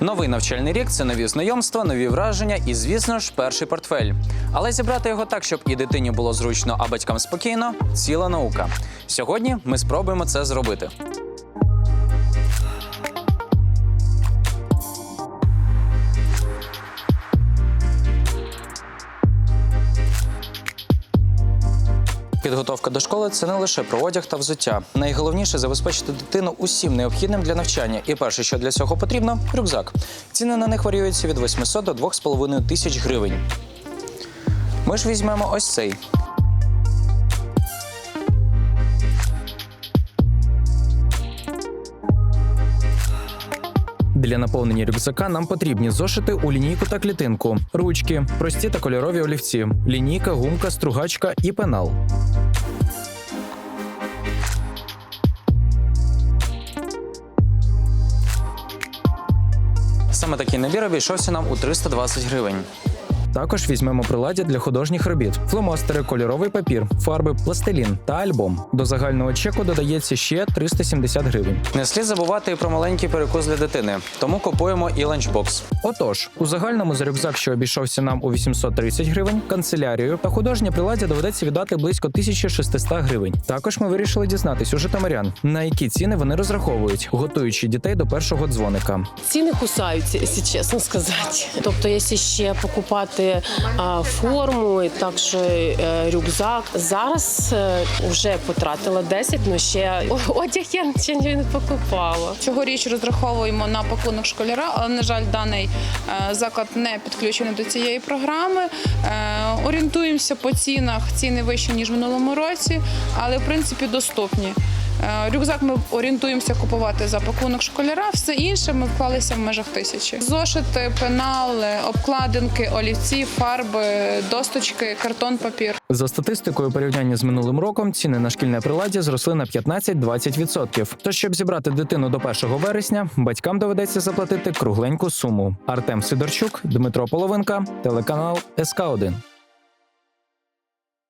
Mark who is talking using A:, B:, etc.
A: Новий навчальний рік це нові знайомства, нові враження і, звісно ж, перший портфель. Але зібрати його так, щоб і дитині було зручно, а батькам спокійно ціла наука. Сьогодні ми спробуємо це зробити. Підготовка до школи це не лише про одяг та взуття. Найголовніше забезпечити дитину усім необхідним для навчання. І перше, що для цього потрібно рюкзак. Ціни на них варіюються від 800 до 2,5 тисяч гривень. Ми ж візьмемо ось цей. Для наповнення рюкзака нам потрібні зошити у лінійку та клітинку, ручки, прості та кольорові олівці, лінійка, гумка, стругачка і пенал. Саме такий набір обійшовся нам у 320 гривень. Також візьмемо приладдя для художніх робіт: фломастери, кольоровий папір, фарби, пластилін та альбом. До загального чеку додається ще 370 гривень. Не слід забувати і про маленький перекус для дитини, тому купуємо і ланчбокс. Отож, у загальному за рюкзак, що обійшовся нам у 830 гривень, канцелярію та художнє приладдя доведеться віддати близько 1600 гривень. Також ми вирішили дізнатись у житомирян, на які ціни вони розраховують, готуючи дітей до першого дзвоника.
B: Ціни кусаються, якщо чесно сказати. Тобто, якщо ще покупати а, форму і також е, рюкзак, зараз е, вже потратила 10, але ще одяг я ще не покупала.
C: Цьогоріч розраховуємо на пакунок школяра, але на жаль, даний е, заклад не підключений до цієї програми. Орієнтуємося по цінах. Ціни вищі ніж в минулому році, але в принципі доступні. Е, Рюкзак ми орієнтуємося купувати за пакунок школяра. Все інше ми вклалися в межах тисячі. Зошити, пенали, обкладинки, олівці, фарби, досточки, картон, папір.
A: За статистикою порівняння з минулим роком ціни на шкільне приладдя зросли на 15-20%. Тож, щоб зібрати дитину до 1 вересня, батькам доведеться заплатити кругленьку суму. Артем Сидорчук, Дмитро Половинка, телеканал СК 1